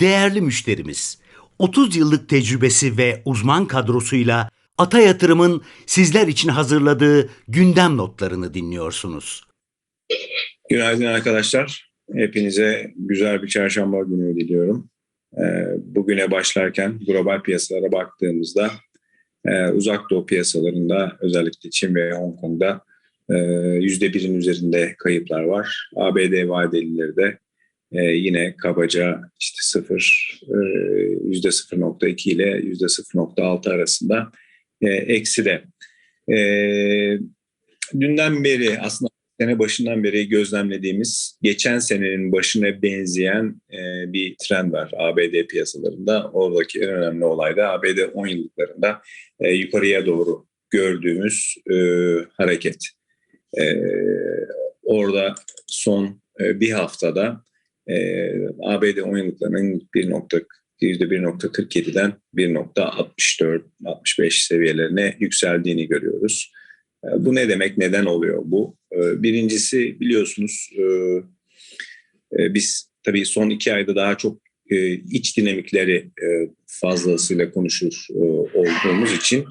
değerli müşterimiz. 30 yıllık tecrübesi ve uzman kadrosuyla Ata Yatırım'ın sizler için hazırladığı gündem notlarını dinliyorsunuz. Günaydın arkadaşlar. Hepinize güzel bir çarşamba günü diliyorum. Ee, bugüne başlarken global piyasalara baktığımızda e, uzak doğu piyasalarında özellikle Çin ve Hong Kong'da %1'in e, üzerinde kayıplar var. ABD vadelileri de e, yine kabaca işte 0 %0.2 ile %0.6 arasında eksi de. Dünden beri aslında sene başından beri gözlemlediğimiz geçen senenin başına benzeyen e, bir trend var ABD piyasalarında. Oradaki en önemli olay da ABD 10 yıllıklarında e, yukarıya doğru gördüğümüz e, hareket. E, orada son e, bir haftada e, ABD 10 yıllıklarının 1. %1.47'den 1.64-65 seviyelerine yükseldiğini görüyoruz. E, bu ne demek? Neden oluyor bu? E, birincisi biliyorsunuz e, biz tabii son iki ayda daha çok iç dinamikleri fazlasıyla konuşur olduğumuz için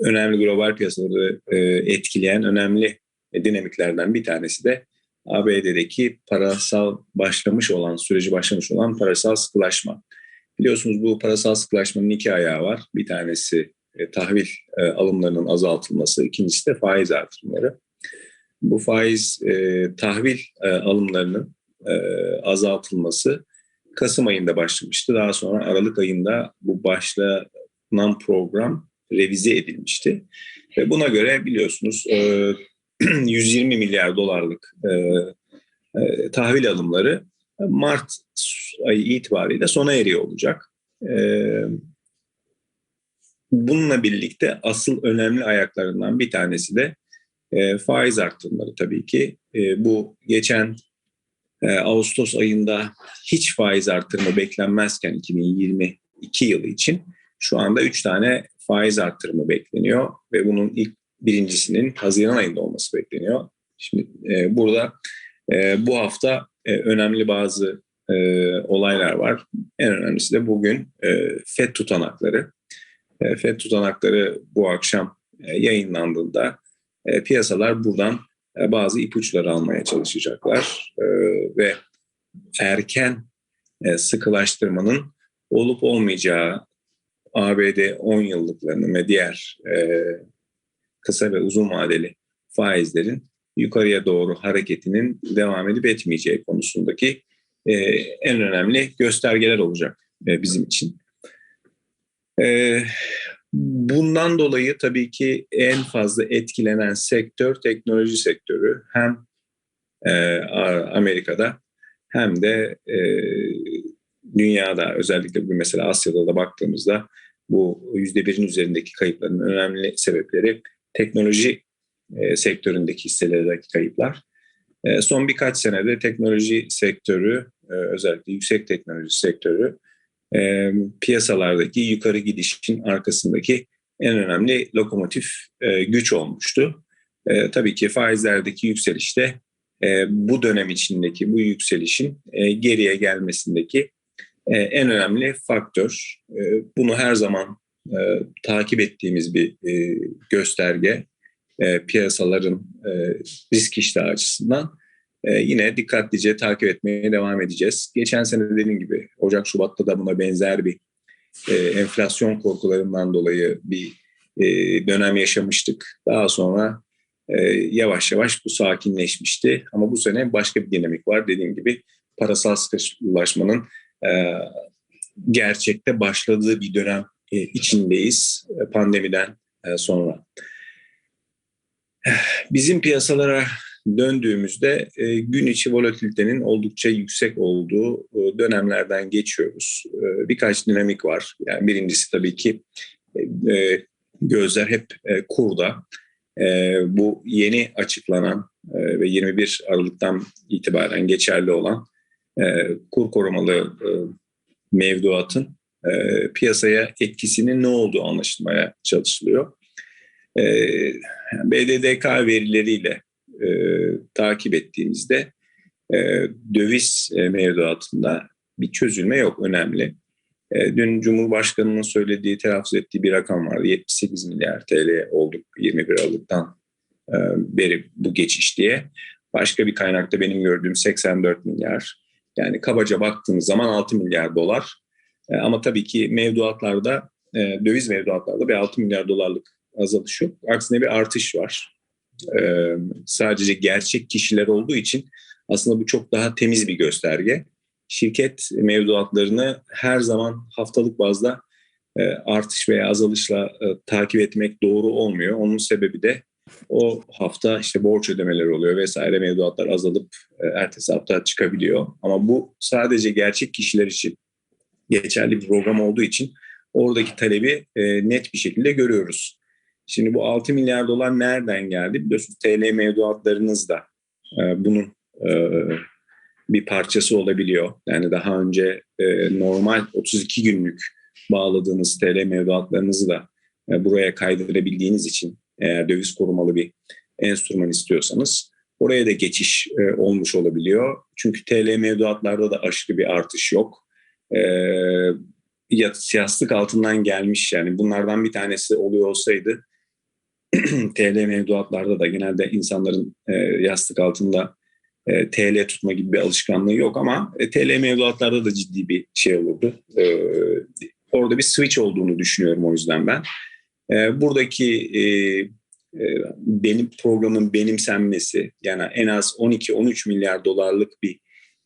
önemli global piyasaları etkileyen önemli dinamiklerden bir tanesi de ABD'deki parasal başlamış olan, süreci başlamış olan parasal sıkılaşma. Biliyorsunuz bu parasal sıkılaşmanın iki ayağı var. Bir tanesi e, tahvil e, alımlarının azaltılması, ikincisi de faiz artırımları. Bu faiz e, tahvil alımlarının azaltılması Kasım ayında başlamıştı. Daha sonra Aralık ayında bu başlanan program revize edilmişti. Ve buna göre biliyorsunuz 120 milyar dolarlık e, e, tahvil alımları Mart ayı itibariyle sona eriyor olacak. E, bununla birlikte asıl önemli ayaklarından bir tanesi de e, faiz arttırımları tabii ki. E, bu geçen e, Ağustos ayında hiç faiz arttırımı beklenmezken 2022 yılı için şu anda 3 tane faiz arttırımı bekleniyor ve bunun ilk birincisinin Haziran ayında olması bekleniyor. Şimdi e, burada e, bu hafta e, önemli bazı e, olaylar var. En önemlisi de bugün e, FED tutanakları. E, FED tutanakları bu akşam e, yayınlandığında e, piyasalar buradan e, bazı ipuçları almaya çalışacaklar e, ve erken e, sıkılaştırmanın olup olmayacağı ABD 10 yıllıklarının ve diğer e, kısa ve uzun vadeli faizlerin yukarıya doğru hareketinin devam edip etmeyeceği konusundaki e, en önemli göstergeler olacak e, bizim için. E, bundan dolayı tabii ki en fazla etkilenen sektör teknoloji sektörü hem e, Amerika'da hem de e, dünyada özellikle bir mesela Asya'da da baktığımızda bu yüzde birin üzerindeki kayıpların önemli sebepleri teknoloji e, sektöründeki hisselerdeki kayıplar. E, son birkaç senede teknoloji sektörü, e, özellikle yüksek teknoloji sektörü, e, piyasalardaki yukarı gidişin arkasındaki en önemli lokomotif e, güç olmuştu. E, tabii ki faizlerdeki yükselişte e, bu dönem içindeki bu yükselişin e, geriye gelmesindeki e, en önemli faktör. E, bunu her zaman e, takip ettiğimiz bir e, gösterge e, piyasaların e, risk iştahı açısından e, yine dikkatlice takip etmeye devam edeceğiz. Geçen sene dediğim gibi Ocak Şubat'ta da buna benzer bir e, enflasyon korkularından dolayı bir e, dönem yaşamıştık. Daha sonra e, yavaş yavaş bu sakinleşmişti. Ama bu sene başka bir dinamik var. Dediğim gibi parasal sıkışlaşmanın e, gerçekte başladığı bir dönem içindeyiz e, pandemiden e, sonra. Bizim piyasalara döndüğümüzde gün içi volatilitenin oldukça yüksek olduğu dönemlerden geçiyoruz. Birkaç dinamik var. Yani birincisi tabii ki gözler hep kurda. Bu yeni açıklanan ve 21 Aralık'tan itibaren geçerli olan kur korumalı mevduatın e, piyasaya etkisinin ne olduğu anlaşılmaya çalışılıyor. E, BDDK verileriyle e, takip ettiğimizde döviz mevduatında bir çözülme yok önemli. Dün Cumhurbaşkanı'nın söylediği, telaffuz ettiği bir rakam vardı. 78 milyar TL olduk 21 Aralık'tan beri bu geçiş diye. Başka bir kaynakta benim gördüğüm 84 milyar. Yani kabaca baktığımız zaman 6 milyar dolar. E, ama tabii ki mevduatlarda, döviz mevduatlarda bir 6 milyar dolarlık azalış yok. Aksine bir artış var. Sadece gerçek kişiler olduğu için aslında bu çok daha temiz bir gösterge şirket mevduatlarını her zaman haftalık bazda e, artış veya azalışla e, takip etmek doğru olmuyor. Onun sebebi de o hafta işte borç ödemeleri oluyor vesaire mevduatlar azalıp e, ertesi hafta çıkabiliyor. Ama bu sadece gerçek kişiler için geçerli bir program olduğu için oradaki talebi net bir şekilde görüyoruz. Şimdi bu 6 milyar dolar nereden geldi? Biliyorsunuz TL mevduatlarınız da bunun bir parçası olabiliyor. Yani daha önce e, normal 32 günlük bağladığınız TL mevduatlarınızı da e, buraya kaydırabildiğiniz için eğer döviz korumalı bir enstrüman istiyorsanız oraya da geçiş e, olmuş olabiliyor. Çünkü TL mevduatlarda da aşırı bir artış yok. E, yastık altından gelmiş yani bunlardan bir tanesi oluyor olsaydı TL mevduatlarda da genelde insanların e, yastık altında e, TL tutma gibi bir alışkanlığı yok ama e, TL mevduatlarda da ciddi bir şey olurdu. E, orada bir switch olduğunu düşünüyorum o yüzden ben. E, buradaki e, e, benim programın benimsenmesi yani en az 12-13 milyar dolarlık bir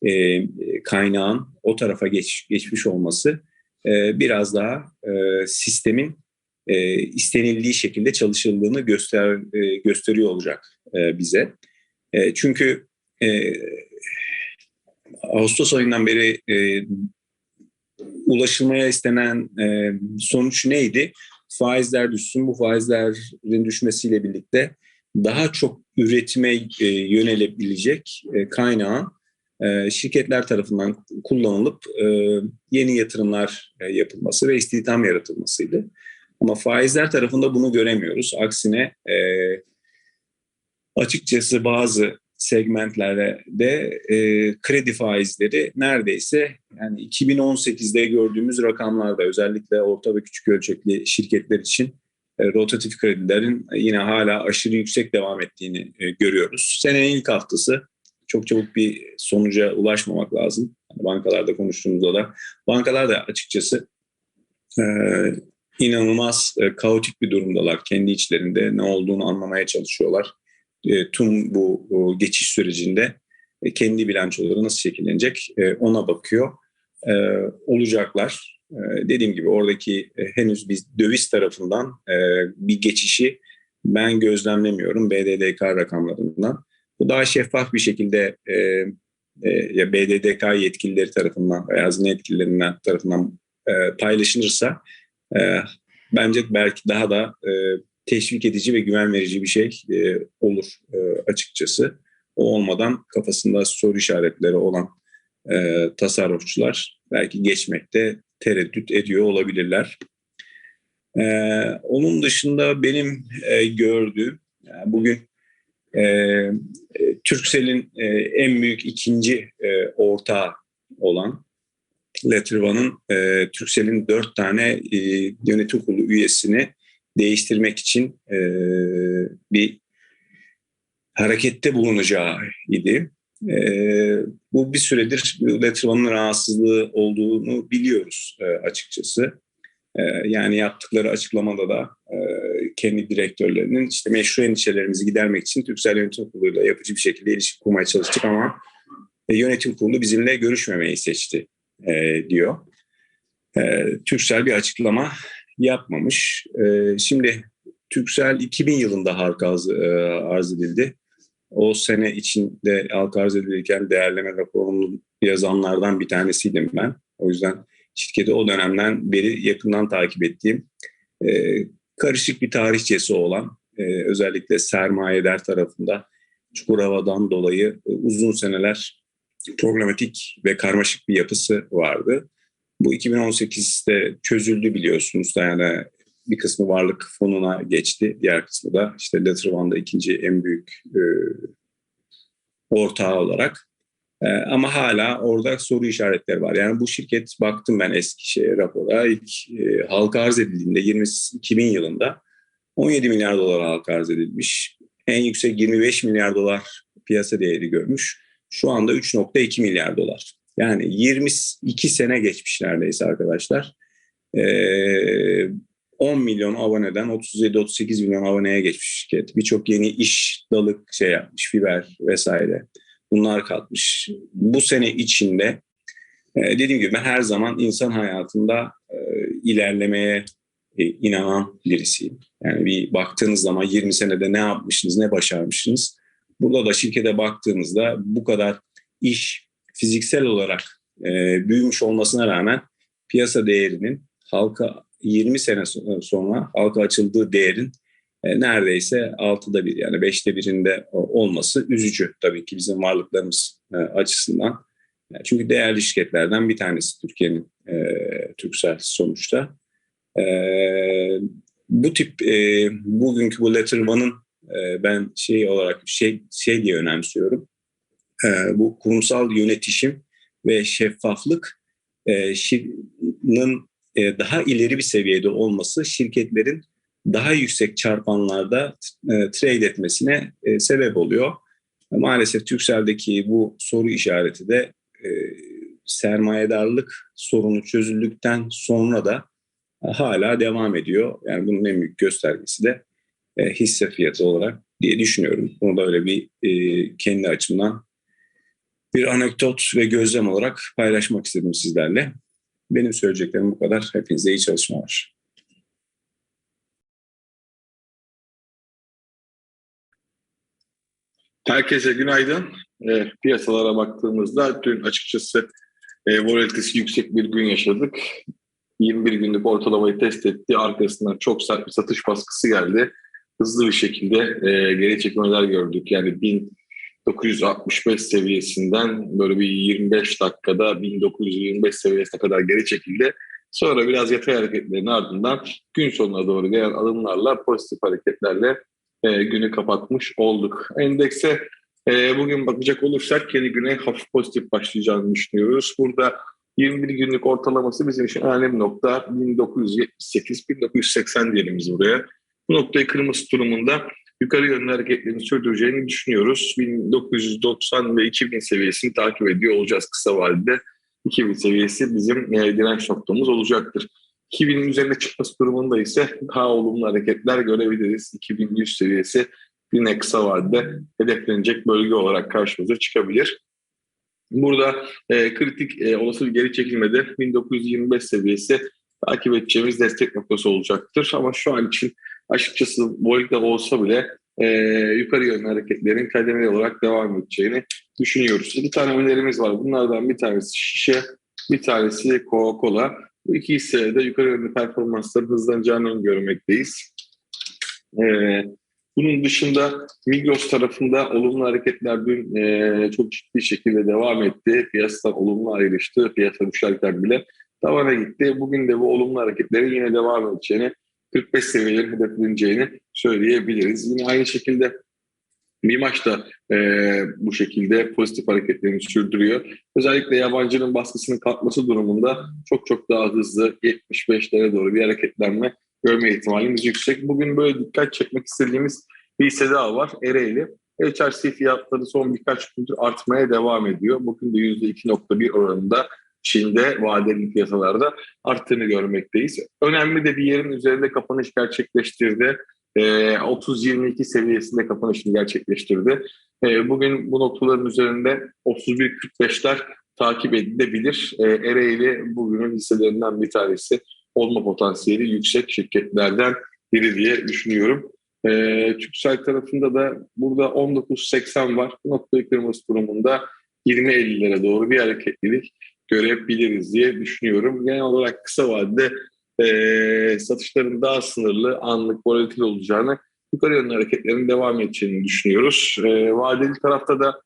e, kaynağın o tarafa geç, geçmiş olması e, biraz daha e, sistemin e, istenildiği şekilde çalışıldığını göster e, gösteriyor olacak e, bize. E, çünkü e, Ağustos ayından beri e, ulaşılmaya istenen e, sonuç neydi? Faizler düşsün. Bu faizlerin düşmesiyle birlikte daha çok üretime e, yönelebilecek e, kaynağın e, şirketler tarafından kullanılıp e, yeni yatırımlar e, yapılması ve istihdam yaratılmasıydı. Ama faizler tarafında bunu göremiyoruz. Aksine açıkçası bazı segmentlerde de kredi faizleri neredeyse yani 2018'de gördüğümüz rakamlarda özellikle orta ve küçük ölçekli şirketler için rotatif kredilerin yine hala aşırı yüksek devam ettiğini görüyoruz. Senenin ilk haftası çok çabuk bir sonuca ulaşmamak lazım. Yani bankalarda konuştuğumuzda da bankalar da açıkçası e, inanılmaz e, kaotik bir durumdalar. Kendi içlerinde ne olduğunu anlamaya çalışıyorlar e, tüm bu o, geçiş sürecinde e, kendi bilançoları nasıl şekillenecek e, ona bakıyor. E, olacaklar. E, dediğim gibi oradaki e, henüz biz döviz tarafından e, bir geçişi ben gözlemlemiyorum BDDK rakamlarından. Bu daha şeffaf bir şekilde e, e, ya BDDK yetkilileri tarafından veya hazine yetkililerinden tarafından e, paylaşılırsa e, bence belki daha da e, teşvik edici ve güven verici bir şey e, olur e, açıkçası. O olmadan kafasında soru işaretleri olan e, tasarrufçular belki geçmekte tereddüt ediyor olabilirler. E, onun dışında benim e, gördüğüm yani bugün e, e, Türksel'in e, en büyük ikinci e, ortağı olan Letterman'ın e, Türksel'in dört tane e, yönetim kurulu üyesini değiştirmek için e, bir harekette bulunacağı idi. E, bu bir süredir Letterman'ın rahatsızlığı olduğunu biliyoruz e, açıkçası. E, yani yaptıkları açıklamada da e, kendi direktörlerinin işte meşru endişelerimizi gidermek için Türksel Yönetim Kurulu'yla yapıcı bir şekilde ilişki kurmaya çalıştık ama e, yönetim kurulu bizimle görüşmemeyi seçti e, diyor. E, Türksel bir açıklama yapmamış. E, şimdi Türksel 2000 yılında halka arz, e, arz edildi. O sene içinde halka arz edilirken değerleme raporunu yazanlardan bir tanesiydim ben. O yüzden şirketi o dönemden beri yakından takip ettiğim e, karışık bir tarihçesi olan e, özellikle sermayedar tarafında Çukurova'dan dolayı e, uzun seneler problematik ve karmaşık bir yapısı vardı. Bu 2018'de çözüldü biliyorsunuz. Yani bir kısmı varlık fonuna geçti. Diğer kısmı da işte Letterman'da ikinci en büyük e, ortağı olarak E, ama hala orada soru işaretleri var. Yani bu şirket baktım ben eski şeye rapora ilk e, halka arz edildiğinde 20, 2000 yılında 17 milyar dolar halka arz edilmiş. En yüksek 25 milyar dolar piyasa değeri görmüş. Şu anda 3.2 milyar dolar. Yani 22 sene geçmiş neredeyse arkadaşlar. Ee, 10 milyon aboneden 37-38 milyon aboneye geçmiş şirket. Birçok yeni iş dalık şey yapmış, fiber vesaire. Bunlar katmış. Bu sene içinde e, dediğim gibi ben her zaman insan hayatında e, ilerlemeye e, inanan birisiyim. Yani bir baktığınız zaman 20 senede ne yapmışsınız, ne başarmışsınız. Burada da şirkete baktığınızda bu kadar iş fiziksel olarak büyümüş olmasına rağmen piyasa değerinin halka 20 sene sonra halka açıldığı değerin e, neredeyse altıda bir yani beşte birinde olması üzücü tabii ki bizim varlıklarımız e, açısından. Yani çünkü değerli şirketlerden bir tanesi Türkiye'nin e, Türksel sonuçta. E, bu tip e, bugünkü bu Letterman'ın e, ben şey olarak şey şey diye önemsiyorum. E, bu kurumsal yönetişim ve şeffaflık e, şirketin e, daha ileri bir seviyede olması şirketlerin daha yüksek çarpanlarda e, trade etmesine e, sebep oluyor. Maalesef Türkcell'deki bu soru işareti de e, sermayedarlık sorunu çözüldükten sonra da hala devam ediyor. Yani bunun en büyük göstergesi de e, hisse fiyatı olarak diye düşünüyorum. Bunu da öyle bir e, kendi açımdan bir anekdot ve gözlem olarak paylaşmak istedim sizlerle. Benim söyleyeceklerim bu kadar. Hepinize iyi çalışmalar. Herkese günaydın. E, piyasalara baktığımızda dün açıkçası e, volatilitesi yüksek bir gün yaşadık. 21 günlük ortalamayı test etti. Arkasından çok sert bir satış baskısı geldi. Hızlı bir şekilde e, geri çekmeler gördük. Yani 1965 seviyesinden böyle bir 25 dakikada 1925 seviyesine kadar geri çekildi. Sonra biraz yatay hareketlerin ardından gün sonuna doğru gelen alımlarla pozitif hareketlerle e, günü kapatmış olduk. Endekse e, bugün bakacak olursak yeni güne hafif pozitif başlayacağını düşünüyoruz. Burada 21 günlük ortalaması bizim için önemli nokta 1978-1980 diyelim biz buraya. Bu noktayı kırmızı durumunda yukarı yönlü hareketlerini sürdüreceğini düşünüyoruz. 1990 ve 2000 seviyesini takip ediyor olacağız kısa vadede. 2000 seviyesi bizim e, direnç noktamız olacaktır. 2000'in üzerine çıkması durumunda ise daha olumlu hareketler görebiliriz. 2100 seviyesi yine kısa vadede hedeflenecek bölge olarak karşımıza çıkabilir. Burada e, kritik e, olası bir geri çekilmede 1925 seviyesi takip edeceğimiz destek noktası olacaktır. Ama şu an için açıkçası volatil olsa bile e, yukarı yönlü hareketlerin kademeli olarak devam edeceğini düşünüyoruz. İki tane önerimiz var. Bunlardan bir tanesi şişe, bir tanesi Coca-Cola. Bu iki hissede de yukarı yönlü performansların hızlanacağını öngörmekteyiz. Ee, bunun dışında Migros tarafında olumlu hareketler dün e, çok ciddi şekilde devam etti. Piyasadan olumlu ayrıştı. Piyasa düşerken bile tavana gitti. Bugün de bu olumlu hareketlerin yine devam edeceğini, 45 seviyelerin hedefleneceğini söyleyebiliriz. Yine aynı şekilde bir maçta e, bu şekilde pozitif hareketlerini sürdürüyor. Özellikle yabancının baskısının kalkması durumunda çok çok daha hızlı 75'lere doğru bir hareketlenme görme ihtimalimiz yüksek. Bugün böyle dikkat çekmek istediğimiz bir hisse daha var. Ereğli. HRC fiyatları son birkaç gündür artmaya devam ediyor. Bugün de %2.1 oranında Çin'de vadeli piyasalarda arttığını görmekteyiz. Önemli de bir yerin üzerinde kapanış gerçekleştirdi. 30-22 seviyesinde kapanışını gerçekleştirdi. Bugün bu noktaların üzerinde 31-45'ler takip edilebilir. Ereğli bugünün hisselerinden bir tanesi olma potansiyeli yüksek şirketlerden biri diye düşünüyorum. E, Türksel tarafında da burada 19.80 var. Bu noktayı kırması durumunda 20.50'lere doğru bir hareketlilik görebiliriz diye düşünüyorum. Genel olarak kısa vadede e, satışların daha sınırlı, anlık volatil olacağını, yukarı yönlü hareketlerin devam edeceğini düşünüyoruz. E, vadeli tarafta da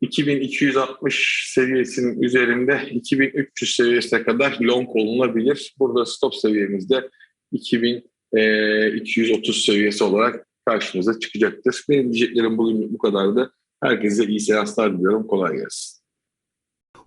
2260 seviyesinin üzerinde 2300 seviyesine kadar long olunabilir. Burada stop seviyemizde 2230 seviyesi olarak karşımıza çıkacaktır. Benim diyeceklerim bugün bu kadardı. Herkese iyi seanslar diliyorum. Kolay gelsin.